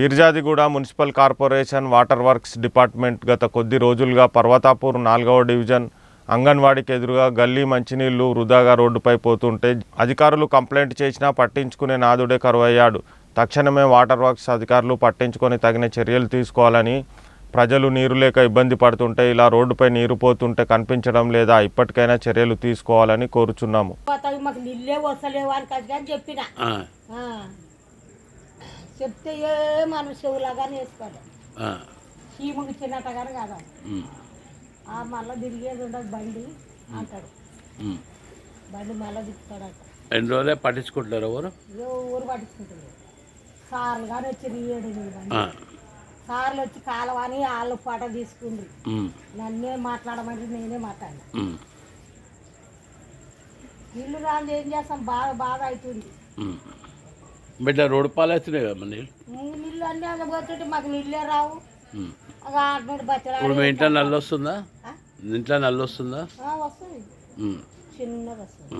Peerzadiguda municipal corporation water works department గత కొద్ది రోజులుగా పర్వతాపూర్ నాలుగవ డివిజన్ అంగన్వాడీకి ఎదురుగా గల్లీ మంచినీళ్ళు వృధాగా రోడ్డుపై పోతుంటే అధికారులు కంప్లైంట్ చేసినా పట్టించుకునే నాదుడే కరువయ్యాడు. తక్షణమే వాటర్ వర్క్స్ అధికారులు పట్టించుకొని తగిన చర్యలు తీసుకోవాలని ప్రజలు నీరు లేక ఇబ్బంది పడుతుంటే ఇలా రోడ్డుపై నీరు పోతుంటే కనిపించడం లేదా ఇప్పటికైనా చర్యలు తీసుకోవాలని కోరుచున్నాము. మాకు నీళ్ళే వస్తలేవు అని చెప్పిన. చెప్తే ఏ మనం చెవులాగానే వేసుకోవాలి. చీమకి చిన్నట్టగానే కాదు ఆ మళ్ళీ తిరిగేది ఉండదు బండి అంటాడు. బండి మళ్ళీ తిప్పుతాడట. రెండు రోజులే పట్టించుకుంటున్నారు ఎవరు? ఊరు పట్టించుకుంటుంది సార్లు కానీ వచ్చి రీయడు సార్లు వచ్చి కాలవని వాళ్ళు పాట తీసుకుండ్రు. ఉమ్, నన్నే మాట్లాడమంటే నేనే మాట్లాడినా. ఇల్లు రాని ఏం చేస్తాం? బాగా బాగా అవుతుంది. బిడ్డ రోడ్డు పాలు అవుతున్నాయి కదా మరి నీళ్ళు? అన్నీ పోతుంటే మాకు నీళ్ళే రావు. ఇప్పుడు మీ ఇంట్లో నల్లు వస్తుందా? ఇంట్లో నల్లు వస్తుందా? చిన్నగా వస్తుంది.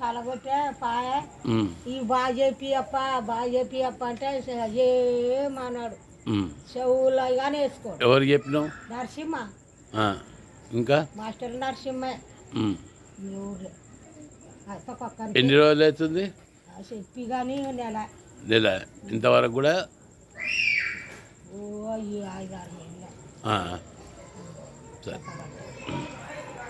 పలగొట్టే పాయ. ఈ బాగా చెప్పి అప్ప బాగా చెప్పి అప్ప అంటే ఏమన్నాడు. చెవులు కానీ వేసుకోడు. ఎవరికి చెప్పినావు? నరసింహ. ఇంకా? మాస్టర్ నరసింహ. ఊర్లో. ఎన్ని రోజులు అవుతుంది? చెప్పి కానీ నెల. నెల. ఇంతవరకు కూడా? సరే.